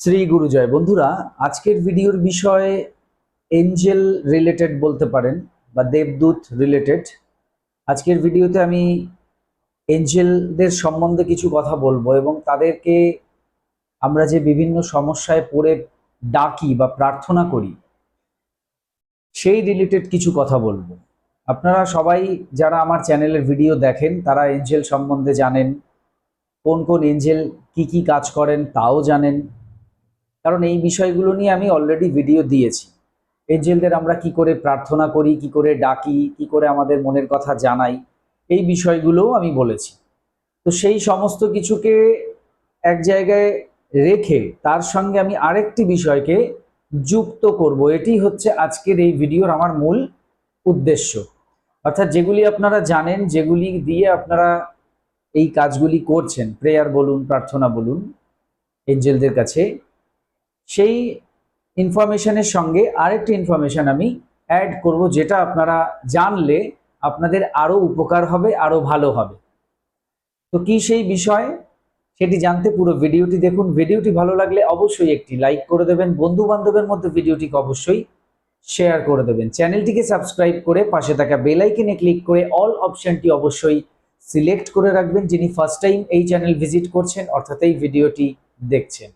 শ্রী গুরুজয় বন্ধুরা, আজকের ভিডিওর বিষয়ে এঞ্জেল রিলেটেড বলতে পারেন বা দেবদূত রিলেটেড। আজকের ভিডিওতে আমি এঞ্জেলদের সম্বন্ধে কিছু কথা বলব এবং তাদেরকে আমরা যে বিভিন্ন সমস্যায় পড়ে ডাকি বা প্রার্থনা করি, সেই রিলেটেড কিছু কথা বলব। আপনারা সবাই যারা আমার চ্যানেলের ভিডিও দেখেন, তারা এঞ্জেল সম্বন্ধে জানেন, কোন কোন এঞ্জেল কি কি কাজ করেন, তাও জানেন। কারণ এই বিষয়গুলো নিয়ে আমি অলরেডি ভিডিও দিয়েছি। এঞ্জেলদের আমরা কি করে প্রার্থনা করি, কি করে ডাকি, কি করে আমাদের মনের কথা জানাই, এই বিষয়গুলোও আমি বলেছি। তো সেই সমস্ত কিছুকে এক জায়গায় রেখে তার সঙ্গে আমি আরেকটি বিষয়কে যুক্ত করব। এটি হচ্ছে আজকের এই ভিডিওর আমার মূল উদ্দেশ্য। অর্থাৎ যেগুলি আপনারা জানেন, যেগুলি দিয়ে আপনারা এই কাজগুলি করছেন প্রেয়ার বলুন, প্রার্থনা বলুন এঞ্জেলদের কাছে সেই ইনফরমেশনের সঙ্গে আরেকটি ইনফরমেশন আমি অ্যাড করব, যেটা আপনারা জানলে আপনাদের আরও উপকার হবে, আরও ভালো হবে। তো কি সেই বিষয়? সেটি জানতে পুরো ভিডিওটি দেখুন। ভিডিওটি ভালো লাগলে অবশ্যই একটি লাইক করে দেবেন। বন্ধু বান্ধবের মধ্যে ভিডিওটিকে অবশ্যই শেয়ার করে দেবেন। চ্যানেলটিকে সাবস্ক্রাইব করে পাশে থাকা বেল আইকনে ক্লিক করে অল অপশনটি অবশ্যই সিলেক্ট করে রাখবেন। যিনি ফার্স্ট টাইম এই চ্যানেল ভিজিট করছেন, অর্থাৎ এই ভিডিওটি দেখছেন।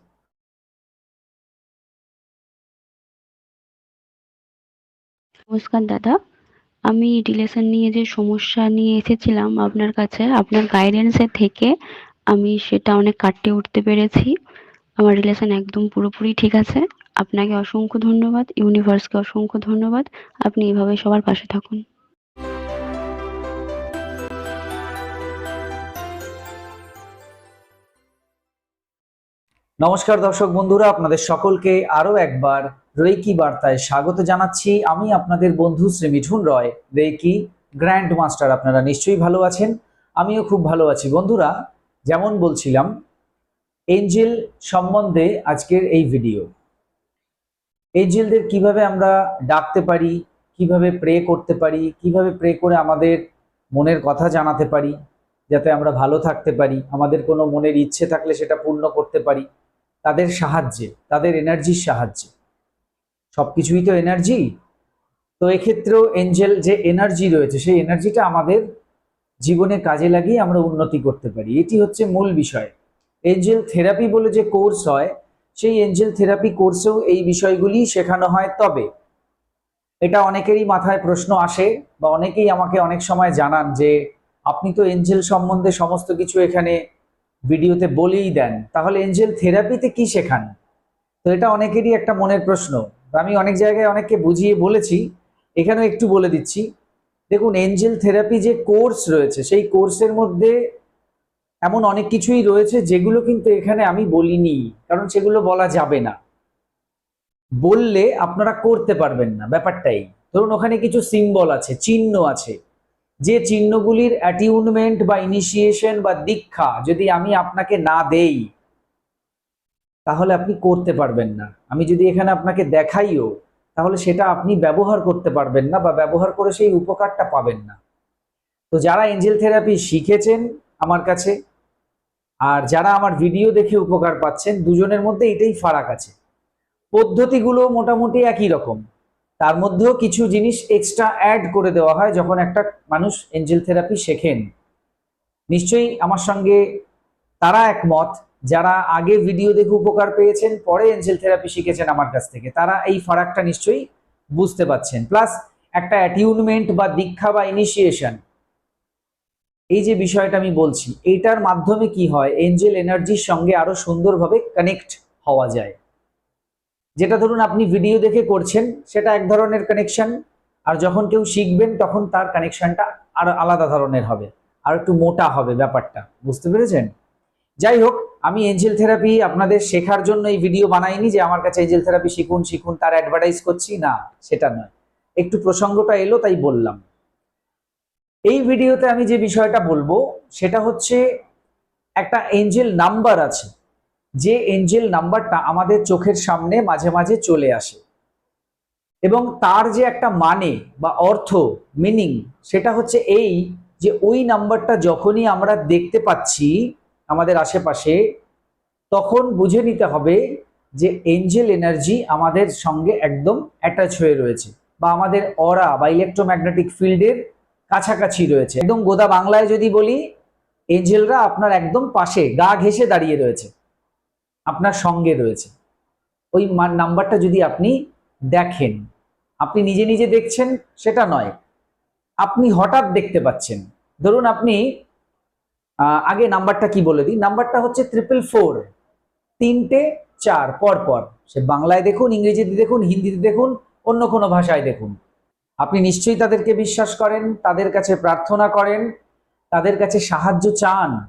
নমস্কার দাদা। আমি রিলেশন নিয়ে যে সমস্যা নিয়ে এসেছিলাম আপনার কাছে, আপনার গাইডেন্সের থেকে আমি সেটা অনেক কাটিয়ে উঠতে পেরেছি। আমার রিলেশন একদম পুরোপুরি ঠিক আছে। আপনাকে অসংখ্য ধন্যবাদ ইউনিভার্সকে অসংখ্য ধন্যবাদ। আপনি এভাবে সবার পাশে থাকুন। নমস্কার দর্শক বন্ধুরা, আপনাদের সকলকে আরও একবার রেকি বার্তায় স্বাগত জানাচ্ছি আমি আপনাদের বন্ধু Shri Mithun Roy. Reiki grand master, আপনারা নিশ্চয়ই ভালো আছেন? আমিও খুব ভালো আছি। বন্ধুরা, যেমন বলছিলাম, এঞ্জেল সম্বন্ধে আজকের এই ভিডিও। এঞ্জেলদের কীভাবে আমরা ডাকতে পারি, কীভাবে প্রে করতে পারি, কীভাবে প্রে করে আমাদের মনের কথা জানাতে পারি, যাতে আমরা ভালো থাকতে পারি, আমাদের কোনো মনের ইচ্ছে থাকলে সেটা পূর্ণ করতে পারি, তাদের সাহায্যে, তাদের এনার্জির সাহায্যে। সবকিছুই তো এনার্জি তো এক্ষেত্রেও এঞ্জেল যে এনার্জি রয়েছে, সেই এনার্জিটা আমাদের জীবনে কাজে লাগিয়ে আমরা উন্নতি করতে পারি। এটি হচ্ছে মূল বিষয়। এঞ্জেল থেরাপি বলে যে কোর্স হয়, সেই এঞ্জেল থেরাপি কোর্সেও এই বিষয়গুলি শেখানো হয় তবে। এটা অনেকেরই মাথায় প্রশ্ন আসে বা অনেকেই আমাকে অনেক সময় জানান যে, আপনি তো এঞ্জেল সম্বন্ধে সমস্ত কিছু এখানে ভিডিওতে বলেই দেন। তাহলে এঞ্জেল থেরাপিতে কি শেখান? তো এটা অনেকেরই একটা মনের প্রশ্ন। আমি অনেক জায়গায় অনেককে বুঝিয়ে বলেছি, এখানেও একটু বলে দিচ্ছি। দেখুন, এঞ্জেল থেরাপি যে কোর্স রয়েছে, সেই কোর্সের মধ্যে এমন অনেক কিছুই রয়েছে যেগুলো কিন্তু এখানে আমি বলিনি, কারণ সেগুলো বলা যাবে না। বললে আপনারা করতে পারবেন না, ব্যাপারটাই। ধরুন, ওখানে কিছু সিম্বল আছে, চিহ্ন আছে। যে চিহ্নগুলির অ্যাটিউনমেন্ট বা ইনিশিয়েশন বা দীক্ষা যদি আমি আপনাকে না দেই তাহলে আপনি করতে পারবেন না। আমি যদি এখানে আপনাকে দেখাইও, তাহলে সেটা আপনি ব্যবহার করতে পারবেন না বা ব্যবহার করে সেই উপকারটা পাবেন না। তো যারা এঞ্জেল থেরাপি শিখেছেন আমার কাছে, আর যারা আমার ভিডিও দেখে উপকার পাচ্ছেন, দুজনের মধ্যে এটাই ফারাক আছে। পদ্ধতিগুলো মোটামুটি একই রকম। তার মধ্যেও কিছু জিনিস এক্সট্রা অ্যাড করে দেওয়া হয় যখন একটা মানুষ এঞ্জেল থেরাপি শেখেন। নিশ্চয়ই আমার সঙ্গে তারা একমত যারা আগে ভিডিও দেখে উপকার পেয়েছেন, পরে এঞ্জেল থেরাপি শিখেছেন আমার কাছ থেকে, তারা এই ফারাকটা নিশ্চয়ই বুঝতে পাচ্ছেন প্লাস একটা অ্যাটিউনমেন্ট বা দীক্ষা বা ইনিশিয়েশন এই যে বিষয়টা আমি বলছি এইটার মাধ্যমে কি হয় এঞ্জেল এনার্জির সঙ্গে আরও সুন্দরভাবে কানেক্ট হওয়া যায়। যেটা ধরুন আপনি ভিডিও দেখে করছেন, সেটা এক ধরনের কানেকশন আর যখন কেউ শিখবেন, তখন তার কানেকশনটা আর আলাদা ধরনের হবে, আর একটু মোটা হবে ব্যাপারটা। বুঝতে পেরেছেন? যাই হোক আমি এঞ্জেল থেরাপি আপনাদের শেখার জন্য এই ভিডিও বানাইনি যে আমার কাছে এঞ্জেল থেরাপি শিখুন শিখুন, তার অ্যাডভার্টাইজ করছি। না, সেটা নয়। একটু প্রসঙ্গটা এলো, তাই বললাম। এই ভিডিওতে আমি যে বিষয়টা বলব, সেটা হচ্ছে একটা এঞ্জেল নাম্বার আছে। যে এঞ্জেল নাম্বারটা আমাদের চোখের সামনে মাঝে মাঝে চলে আসে। এবং তার যে একটা মানে বা অর্থ মিনিং সেটা হচ্ছে এই যে ওই নাম্বারটা যখনই আমরা দেখতে পাচ্ছি আমাদের আশেপাশে, তখন বুঝে নিতে হবে যে এঞ্জেল এনার্জি আমাদের সঙ্গে একদম অ্যাটাচ হয়ে রয়েছে বা আমাদের অরা বা ইলেকট্রোম্যাগনেটিক ফিল্ডের কাছাকাছি রয়েছে। একদম গোদা বাংলায় যদি বলি এঞ্জেলরা আপনার একদম পাশে, গা ঘেঁষে দাঁড়িয়ে রয়েছে, আপনার সঙ্গে রয়েছে। ওই নাম্বারটা যদি আপনি দেখেন, আপনি নিজে নিজে দেখছেন, সেটা নয়। আপনি হঠাৎ দেখতে পাচ্ছেন। ধরুন আপনি আগে নাম্বারটা কি বলে দিই? নাম্বারটা হচ্ছে ট্রিপল ফোর তিনটে চার, পর পর। সে বাংলায় দেখুন, ইংরেজিতে দেখুন, হিন্দিতে দেখুন, অন্য কোনো ভাষায় দেখুন। আপনি নিশ্চয়ই তাদেরকে বিশ্বাস করেন, তাদের কাছে প্রার্থনা করেন, তাদের কাছে সাহায্য চান।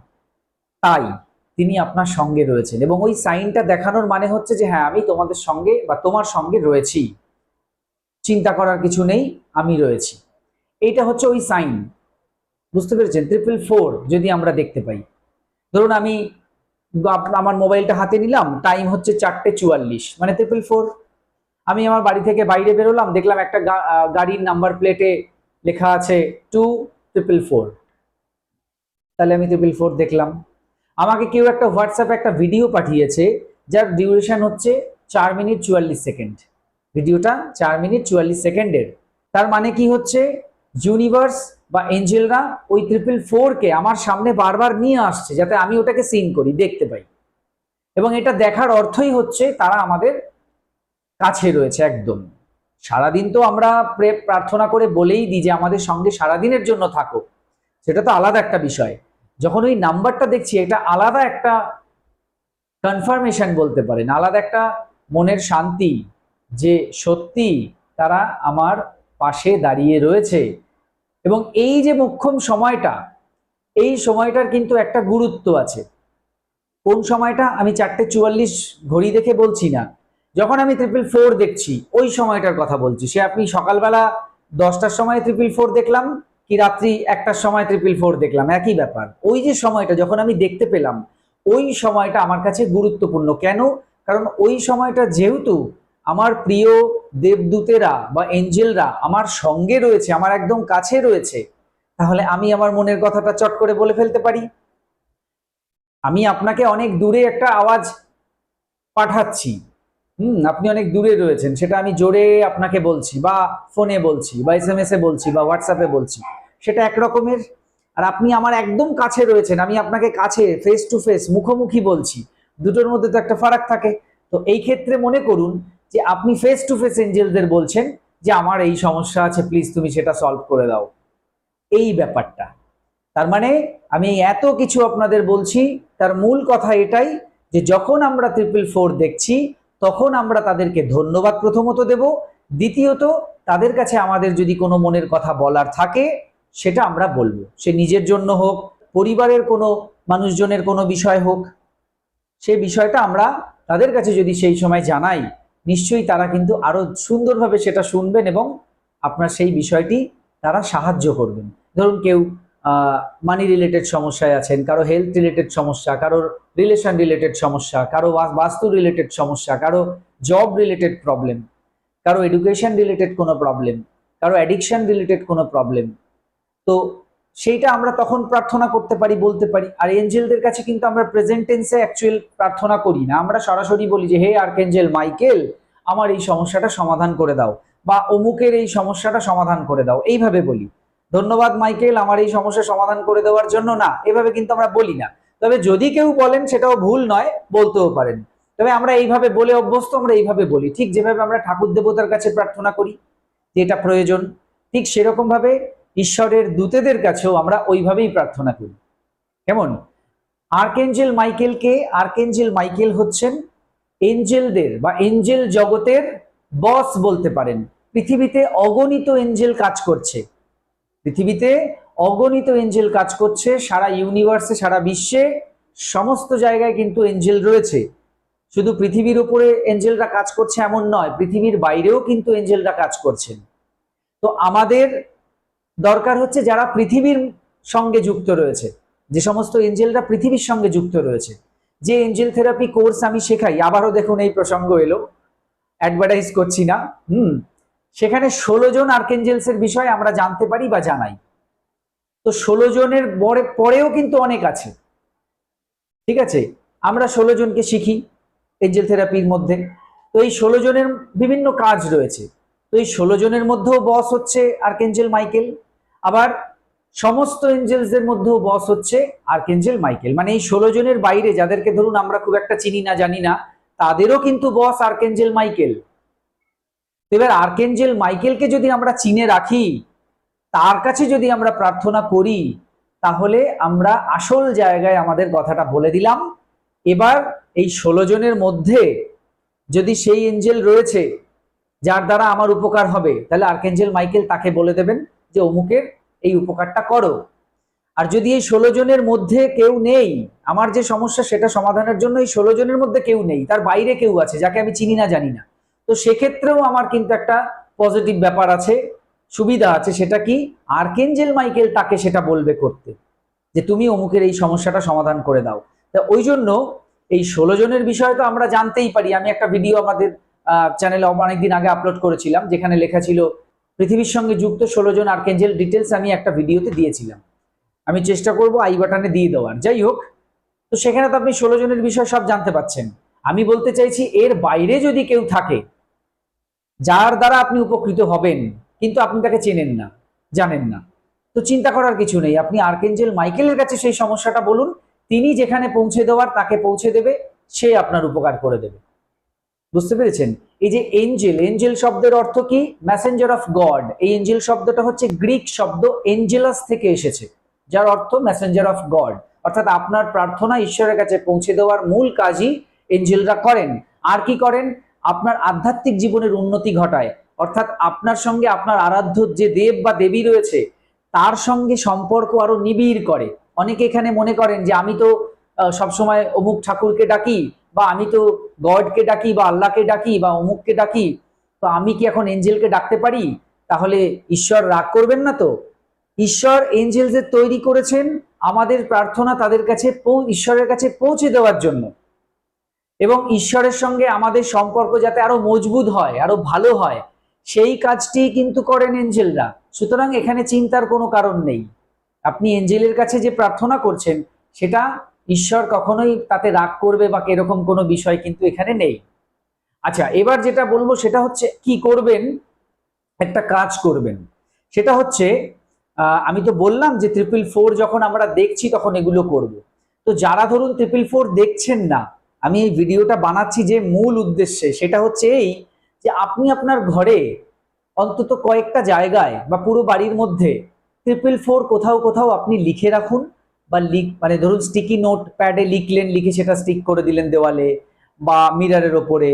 তাই তিনি আপনার সঙ্গে রয়েছেন। এবং ওই সাইনটা দেখানোর মানে হচ্ছে যে হ্যাঁ আমি তোমাদের সঙ্গে বা তোমার সঙ্গে রয়েছি। চিন্তা করার কিছু নেই, আমি রয়েছি। এইটা হচ্ছে ওই সাইন। বুঝতে পেরেছেন? ট্রিপল ফোর যদি আমরা দেখতে পাই। ধরুন আমি আমার মোবাইলটা হাতে নিলাম টাইম হচ্ছে চারটে চুয়াল্লিশ। মানে ট্রিপল ফোর আমি আমার বাড়ি থেকে বাইরে বেরোলাম, দেখলাম একটা গাড়ির নাম্বার প্লেটে লেখা আছে টু ট্রিপল ফোর তাহলে আমি ট্রিপল ফোর দেখলাম। আমাকে কেউ একটা হোয়াটসঅ্যাপে একটা ভিডিও পাঠিয়েছে, যার ডিউরেশন হচ্ছে চার মিনিট চুয়াল্লিশ সেকেন্ড ভিডিওটা চার মিনিট চুয়াল্লিশ সেকেন্ডের তার মানে কি হচ্ছে? ইউনিভার্স বা এঞ্জেলরা ওই ট্রিপল ফোরকে আমার সামনে বারবার নিয়ে আসছে যাতে আমি ওটাকে সিন করি, দেখতে পাই। এবং এটা দেখার অর্থই হচ্ছে তারা আমাদের কাছে রয়েছে একদম। সারাদিন তো আমরা প্রে প্রার্থনা করে বলেই দিই যে আমাদের সঙ্গে সারাদিনের জন্য থাকো। সেটা তো আলাদা একটা বিষয়। যখন ওই নাম্বারটা দেখছি, এটা আলাদা একটা কনফার্মেশন বলতে পারেন, আলাদা একটা মনের শান্তি যে সত্যি তারা আমার পাশে দাঁড়িয়ে রয়েছে। এবং এই যে মোক্ষম সময়টা, এই সময়টার কিন্তু একটা গুরুত্ব আছে। কোন সময়টা? আমি চারটে চুয়াল্লিশ ঘড়ি দেখে বলছি না। যখন আমি ট্রিপল ফোর দেখছি, ওই সময়টার কথা বলছি। সে আপনি সকালবেলা দশটার সময় ট্রিপল ফোর দেখলাম, কি রাত্রি একটার সময় ট্রিপল ফোর দেখলাম, একই ব্যাপার। ওই যে সময়টা যখন আমি দেখতে পেলাম, ওই সময়টা আমার কাছে গুরুত্বপূর্ণ। কেন? কারণ ওই সময়টা যেহেতু আমার প্রিয় দেবদূতেরা বা এঞ্জেলরা আমার সঙ্গে রয়েছে, আমার একদম কাছে রয়েছে, তাহলে আমি আমার মনের কথাটা চট করে বলে ফেলতে পারি? আমি আপনাকে অনেক দূরে একটা আওয়াজ পাঠাচ্ছি। হুম, আপনি অনেক দূরে রয়েছেন, সেটা আমি জোরে আপনাকে বলছি, বা ফোনে বলছি, বা এস এম এস এ বলছি, বা হোয়াটসঅ্যাপে বলছি, সেটা এক রকমের আর আপনি আমার একদম কাছে রয়েছেন, আমি আপনাকে কাছে ফেস টু ফেস মুখোমুখি বলছি, দুটোর মধ্যে তো একটা ফারাক থাকে। তো এই ক্ষেত্রে মনে করুন যে আপনি ফেস টু ফেস এঞ্জেলদের বলছেন যে, আমার এই সমস্যা আছে প্লিজ তুমি সেটা সলভ করে দাও। এই ব্যাপারটা। তার মানে আমি এত কিছু আপনাদের বলছি, তার মূল কথা এটাই যে, যখন আমরা ট্রিপল ফোর দেখছি, তখন আমরা তাদেরকে ধন্যবাদ প্রথমত দেব। দ্বিতীয়ত, তাদের কাছে আমাদের যদি কোনো মনের কথা বলার থাকে, সেটা আমরা বলব। সে নিজের জন্য হোক, পরিবারের কোনো মানুষজনের কোনো বিষয় হোক, সে বিষয়টা আমরা তাদের কাছে যদি সেই সময় জানাই নিশ্চয়ই তারা কিন্তু আরও সুন্দরভাবে সেটা শুনবেন এবং আপনার সেই বিষয়টি তারা সাহায্য করবেন। ধরুন কেউ মানি রিলেটেড সমস্যায় আছেন, কারও হেলথ রিলেটেড সমস্যা কারও রিলেশন রিলেটেড সমস্যা, কারও বাস্তু রিলেটেড সমস্যা, কারও জব রিলেটেড প্রবলেম কারও এডুকেশন রিলেটেড কোনো প্রবলেম কারও অ্যাডিকশন রিলেটেড কোনো প্রবলেম তো সেইটা আমরা তখন প্রার্থনা করতে পারি, বলতে পারি। আর এঞ্জেলদের কাছে কিন্তু আমরা প্রেজেন্ট টেন্সে অ্যাকচুয়াল প্রার্থনা করি না। আমরা সরাসরি বলি যে, হে আর্কেঞ্জেল মাইকেল, আমার এই সমস্যাটা সমাধান করে দাও বা অমুকের এই সমস্যাটা সমাধান করে দাও। এইভাবে বলি। ধন্যবাদ মাইকেল, আমার এই সমস্যা সমাধান করে দেওয়ার জন্য না। এভাবে কিন্তু আমরা বলি না। তবে যদি কেউ বলেন, সেটাও ভুল নয়, বলতেও পারেন। তবে আমরা এইভাবে বলে অভ্যস্ত, আমরা এইভাবে বলি। ঠিক যেভাবে আমরা ঠাকুর দেবতার কাছে প্রার্থনা করি যে এটা প্রয়োজন, ঠিক সেরকম ভাবে ঈশ্বরের দূতেদের কাছেও আমরা ওইভাবেই প্রার্থনা করি। কেমন? আর্কেঞ্জেল মাইকেলকে আর্কেঞ্জেল মাইকেল হচ্ছেন এঞ্জেলদের বা এঞ্জেল জগতের বস বলতে পারেন। পৃথিবীতে অগণিত এঞ্জেল কাজ করছে। পৃথিবীতে অগণিত এঞ্জেল কাজ করছে, সারা ইউনিভার্সে, সারা বিশ্বে, সমস্ত জায়গায় কিন্তু এঞ্জেল রয়েছে। শুধু পৃথিবীর উপরে এঞ্জেলরা কাজ করছে এমন নয়, পৃথিবীর বাইরেও কিন্তু এঞ্জেলরা কাজ করছেন। তো আমাদের দরকার হচ্ছে যারা পৃথিবীর সঙ্গে যুক্ত রয়েছে। যে সমস্ত এঞ্জেলরা পৃথিবীর সঙ্গে যুক্ত রয়েছে। যে এঞ্জেল থেরাপি কোর্স আমি শেখাই, আবারও দেখুন এই প্রসঙ্গ এলো। অ্যাডভার্টাইজ করছি না, হুম। সেখানে ষোলো জন আর্কেঞ্জেলস এর বিষয়ে আমরা জানতে পারি বা জানাই। তো ষোলো জনের পরে, পরেও কিন্তু অনেক আছে। ঠিক আছে? আমরা ষোলো জনকে শিখি এঞ্জেল থেরাপির মধ্যে। তো এই ষোলো জনের বিভিন্ন কাজ রয়েছে। তো এই ষোলো জনের মধ্যেও বস হচ্ছে আর্কেঞ্জেল মাইকেল। আবার সমস্ত এঞ্জেলসদের মধ্যেও বস হচ্ছে আর্কেঞ্জেল মাইকেল মানে এই ষোলো জনের বাইরে যাদেরকে ধরুন আমরা খুব একটা চিনি না, জানি না, তাদেরও কিন্তু বস আর্কেঞ্জেল মাইকেল এবার আর্কেঞ্জেল মাইকেলকে যদি আমরা চিনে রাখি, তার কাছে যদি আমরা প্রার্থনা করি, তাহলে আমরা আসল জায়গায় আমাদের কথাটা বলে দিলাম। এবার এই ষোলো জনের মধ্যে যদি সেই এঞ্জেল রয়েছে, যার দ্বারা আমার উপকার হবে, তাহলে আর্কেঞ্জেল মাইকেল তাকে বলে দেবেন। যে অমুকের এই উপকারটা করো। আর যদি এই ষোলো জনের মধ্যে কেউ নেই, আমার যে সমস্যা সেটা সমাধানের জন্য এই ষোলো জনের মধ্যে কেউ নেই, তার বাইরে কেউ আছে, যাকে আমি চিনি না, জানি না। তো সেক্ষেত্রেও আমার কিন্তু একটা পজিটিভ ব্যাপার আছে, সুবিধা আছে সেটা কি? আর্কেঞ্জেল মাইকেল তাকে সেটা বলবে করতে, যে তুমি অমুকের এই সমস্যাটা সমাধান করে দাও। তা ওই জন্য এই ষোলো জনের বিষয় তো আমরা জানতেই পারি। আমি একটা ভিডিও আমাদের চ্যানেলে অনেকদিন আগে আপলোড করেছিলাম, যেখানে লেখা ছিল পৃথিবীর সঙ্গে যুক্ত ষোলো জন আর্কেঞ্জেল ডিটেলস আমি একটা ভিডিওতে দিয়েছিলাম। আমি চেষ্টা করব আই বাটনে দিয়ে দেওয়ার। যাই হোক, তো সেখানে তো আপনি ষোলো জনের বিষয় সব জানতে পাচ্ছেন। আমি বলতে চাইছি, এর বাইরে যদি কেউ থাকে, যার দ্বারা আপনি উপকৃত হবেন, কিন্তু আপনি তাকে চেনেন না, জানেন না, তো চিন্তা করার কিছু নেই। আপনি আর্কেঞ্জেল মাইকেলের কাছে সেই সমস্যাটা বলুন, তিনি যেখানে পৌঁছে দেওয়ার, তাকে পৌঁছে দেবে, সে আপনার উপকার করে দেবে। বুঝতে পেরেছেন? এই যে এঞ্জেল এঞ্জেল শব্দের অর্থ কি? মেসেঞ্জার অফ গড এই এঞ্জেল শব্দটা হচ্ছে গ্রিক শব্দ এঞ্জেলাস থেকে এসেছে, যার অর্থ মেসেঞ্জার অফ গড অর্থাৎ আপনার প্রার্থনা ঈশ্বরের কাছে পৌঁছে দেওয়ার মূল কাজই এঞ্জেলরা করেন। আর কি করেন? আপনার আধ্যাত্মিক জীবনের উন্নতি ঘটায়। অর্থাৎ আপনার সঙ্গে আপনার আরাধ্য যে দেব বা দেবী রয়েছে, তার সঙ্গে সম্পর্ক আরও নিবিড় করে। অনেকে এখানে মনে করেন যে, আমি তো সবসময় অমুক ঠাকুরকে ডাকি বা আমি তো গডকে ডাকি বা আল্লাহকে ডাকি বা অমুককে ডাকি, তো আমি কি এখন এঞ্জেলকে ডাকতে পারি? তাহলে ঈশ্বর রাগ করবেন না তো? ঈশ্বর এঞ্জেলদের তৈরি করেছেন আমাদের প্রার্থনা তাদের কাছে ঈশ্বরের কাছে পৌঁছে দেওয়ার জন্য। এবং ঈশ্বরের সঙ্গে আমাদের সম্পর্ক যাতে আরও মজবুত হয়, আরও ভালো হয়, সেই কাজটি কিন্তু করেন এঞ্জেলরা। সুতরাং এখানে চিন্তার কোনো কারণ নেই। আপনি এঞ্জেলের কাছে যে প্রার্থনা করছেন, সেটা ঈশ্বর কখনোই তাতে রাগ করবে বা এরকম কোনো বিষয় কিন্তু এখানে নেই। আচ্ছা এবার যেটা বলব সেটা হচ্ছে কি করবেন? একটা কাজ করবেন। সেটা হচ্ছে আমি তো বললাম যে ট্রিপল ফোর যখন আমরা দেখছি তখন এগুলো করব। তো যারা ধরুন ট্রিপল ফোর দেখছেন না, আমি এই ভিডিওটা বানাচ্ছি যে মূল উদ্দেশ্যে, সেটা হচ্ছে এই যে আপনি আপনার ঘরে অন্তত কয়েকটা জায়গায় বা পুরো বাড়ির মধ্যে ট্রিপল ফোর কোথাও কোথাও আপনি লিখে রাখুন। বা লিক মানে ধরুন স্টিকি নোট প্যাডে লিখলেন, লিখে সেটা স্টিক করে দিলেন দেওয়ালে, বা মিরারের ওপরে,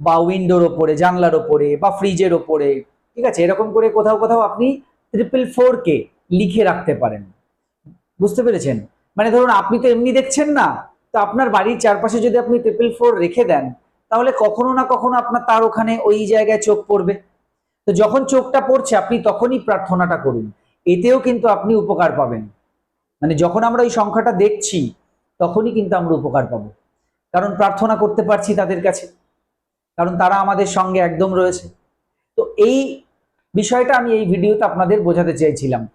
বা উইন্ডোর ওপরে, জানলার ওপরে, বা ফ্রিজের ওপরে, ঠিক আছে? এরকম করে কোথাও কোথাও আপনি ট্রিপল ফোর কে লিখে রাখতে পারেন। বুঝতে পেরেছেন? মানে ধরুন আপনি তো এমনি দেখছেন না, তো আপনার বাড়ির চারপাশে যদি আপনি ট্রিপল ফোর রেখে দেন, তাহলে কখনো না কখনো আপনার তার ওখানে ওই জায়গায় চোখ পড়বে। তো যখন চোখটা পড়ছে, আপনি তখনই প্রার্থনাটা করুন। এতেও কিন্তু আপনি উপকার পাবেন। মানে যখন আমরা এই সংখ্যাটা দেখছি, তখনই কিন্তু আমরা উপকার পাবো। কারণ প্রার্থনা করতে পারছি তাদের কাছে। কারণ তারা আমাদের সঙ্গে একদম রয়েছে। তো এই বিষয়টা আমি এই ভিডিওতে আপনাদের বোঝাতে চেয়েছিলাম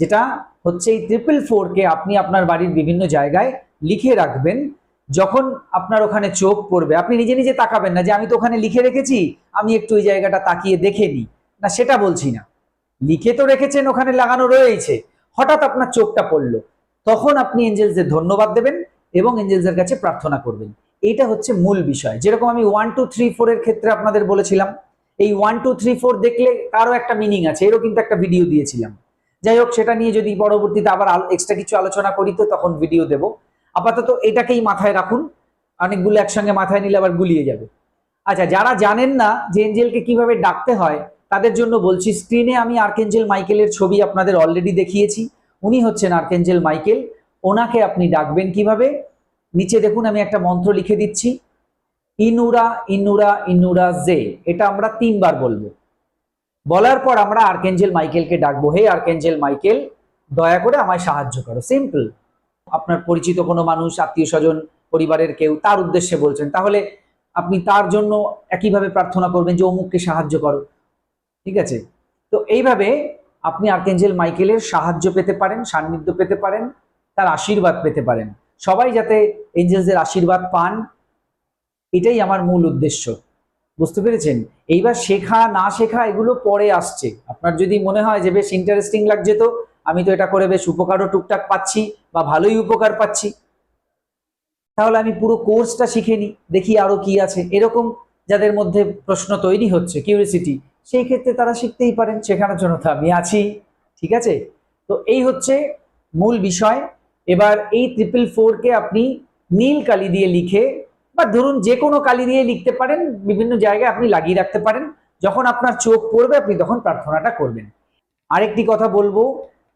যেটা হচ্ছে এই ট্রিপল ফোরকে আপনি আপনার বাড়ির বিভিন্ন জায়গায় লিখে রাখবেন। যখন আপনার ওখানে চোখ পড়বে, আপনি নিজে নিজে তাকাবেন না যে আমি তো ওখানে লিখে রেখেছি, আমি একটু ওই জায়গাটা তাকিয়ে দেখে নিই। না, সেটা বলছি না। লিখে তো রেখেছেন, ওখানে লাগানো রয়েছে। হঠাৎ আপনার চোখটা পড়ল। তখন আপনি এঞ্জেলসদের ধন্যবাদ দেবেন এবং এঞ্জেলসের কাছে প্রার্থনা করবেন। এইটা হচ্ছে মূল বিষয়। যেরকম আমি ওয়ান টু থ্রি ফোর এর ক্ষেত্রে আপনাদের বলেছিলাম, এই ওয়ান টু থ্রি ফোর দেখলে তারও একটা মিনিং আছে, এরও কিন্তু একটা ভিডিও দিয়েছিলাম। যাই হোক, সেটা নিয়ে যদি পরবর্তীতে আবার এক্সট্রা কিছু আলোচনা করি তো তখন ভিডিও দেব। আপাতত এটাকেই মাথায় রাখুন, অনেকগুলো একসঙ্গে মাথায় নিলে আবার গুলিয়ে যাবে। আচ্ছা যারা জানেন না যে এঞ্জেলকে কীভাবে ডাকতে হয়, তাদের জন্য বলছি স্ক্রিনে আমি আর্কেঞ্জেল মাইকেলের ছবি আপনাদের অলরেডি দেখিয়েছি। উনি হচ্ছেন আর্কেঞ্জেল মাইকেল। ওনাকে আপনি ডাকবেন কীভাবে? নিচে দেখুন, আমি একটা মন্ত্র লিখে দিচ্ছি। ইনুরা ইনুরা ইনুরা জে। এটা আমরা তিনবার বলব। বলার পর আমরা আর্কেঞ্জেল মাইকেলকে ডাকবো। হে আর্কেঞ্জেল মাইকেল, দয়া করে আমায় সাহায্য করো। সিম্পল। আপনার পরিচিত কোনো মানুষ, আত্মীয় স্বজন, পরিবারের কেউ, তার উদ্দেশ্যে বলছেন। তাহলে আপনি তার জন্য একইভাবে প্রার্থনা করবেন যে, অমুককে সাহায্য করো। ঠিক আছে? তো এইভাবে আপনি আর্কেঞ্জেল মাইকেলের সাহায্য পেতে পারেন, সান্নিধ্য পেতে পারেন, তার আশীর্বাদ পেতে পারেন। সবাই যাতে এঞ্জেলসের আশীর্বাদ পান, এটাই আমার মূল উদ্দেশ্য। বুঝতে পেরেছেন? এইবার শেখা না শেখা এগুলো পরে আসছে। আপনার যদি মনে হয় যে বেশ ইন্টারেস্টিং লাগছে তো, আমি তো এটা করে বেশ উপকারও টুকটাক পাচ্ছি বা ভালোই উপকার পাচ্ছি। তাহলে আমি পুরো কোর্সটা শিখে নিই, দেখি আরও কি আছে। এরকম যাদের মধ্যে প্রশ্ন তৈরি হচ্ছে কিউরিসিটি সেই ক্ষেত্রে তারা শিখতেই পারেন, শেখানোর জন্য তো আমি আছি, ঠিক আছে? তো এই হচ্ছে মূল বিষয়। এবার এই ট্রিপল ফোরকে আপনি নীল কালি দিয়ে লিখে বা ধরুন যে কোনো কালি দিয়ে লিখতে পারেন, বিভিন্ন জায়গায় আপনি লাগিয়ে রাখতে পারেন, যখন আপনার চোখ পড়বে আপনি তখন প্রার্থনাটা করবেন। আরেকটি কথা বলব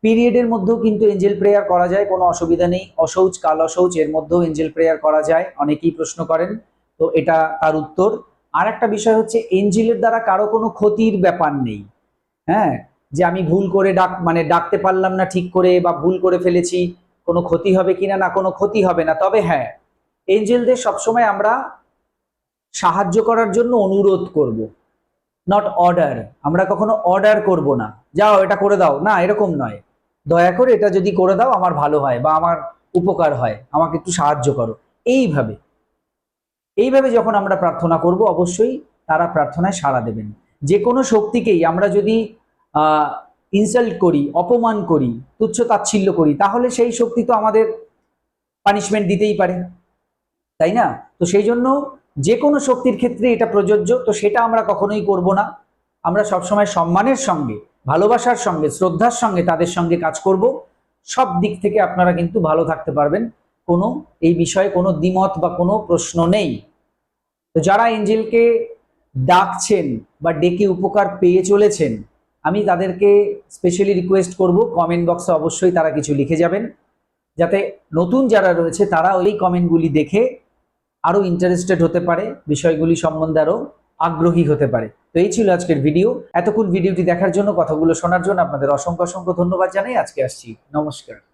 পিরিয়ডের মধ্যেও কিন্তু এঞ্জেল প্রেয়ার করা যায়, কোনো অসুবিধা নেই। অশৌচ কাল অশৌচ এর মধ্যেও এঞ্জেল প্রেয়ার করা যায়, অনেকেই প্রশ্ন করেন, তো এটা তার উত্তর। আর একটা বিষয় হচ্ছে এঞ্জেলের দ্বারা কারও কোনো ক্ষতির ব্যাপার নেই। হ্যাঁ? যে আমি ভুল করে ডাক মানে ডাকতে পারলাম না ঠিক করে বা ভুল করে ফেলেছি, কোনো ক্ষতি হবে কিনা না কোনো ক্ষতি হবে না। তবে হ্যাঁ এঞ্জেলদের সবসময় আমরা সাহায্য করার জন্য অনুরোধ করব। নট অর্ডার আমরা কখনো অর্ডার করব না। যাও, এটা করে দাও। না, এরকম নয়। দয়া করে এটা যদি করে দাও, আমার ভালো হয় বা আমার উপকার হয়। আমাকে একটু সাহায্য করো। এইভাবে। এইভাবে যখন আমরা প্রার্থনা করব, অবশ্যই তারা প্রার্থনায় সাড়া দেবেন। যে কোনো শক্তিকেই আমরা যদি ইনসাল্ট করি, অপমান করি, তুচ্ছ তাচ্ছিল্য করি, তাহলে সেই শক্তি তো আমাদের পানিশমেন্ট দিতেই পারে। তাই না? তো সেই জন্য যে কোনো শক্তির ক্ষেত্রে এটা প্রযোজ্য, তো সেটা আমরা কখনোই করব না। আমরা সবসময় সম্মানের সঙ্গে, ভালোবাসার সঙ্গে, শ্রদ্ধার সঙ্গে তাদের সঙ্গে কাজ করব। সব দিক থেকে আপনারা কিন্তু ভালো থাকতে পারবেন। কোনো, এই বিষয়ে কোনো দ্বিমত বা কোনো প্রশ্ন নেই। তো যারা এঞ্জেলকে ডাকছেন বা ডেকে উপকার পেয়ে চলেছেন, আমি তাদেরকে স্পেশালি রিকোয়েস্ট করব কমেন্ট বক্সে অবশ্যই তারা কিছু লিখে যাবেন। যাতে নতুন যারা রয়েছে, তারা ওই কমেন্টগুলি দেখে আরও ইন্টারেস্টেড হতে পারে, বিষয়গুলি সম্বন্ধে আরও আগ্রহী হতে পারে। তো এই ছিল আজকের ভিডিও এতক্ষণ ভিডিওটি দেখার জন্য, কথাগুলো শোনার জন্য আপনাদের অসংখ্য অসংখ্য ধন্যবাদ জানাই। আজকে আসছি। নমস্কার।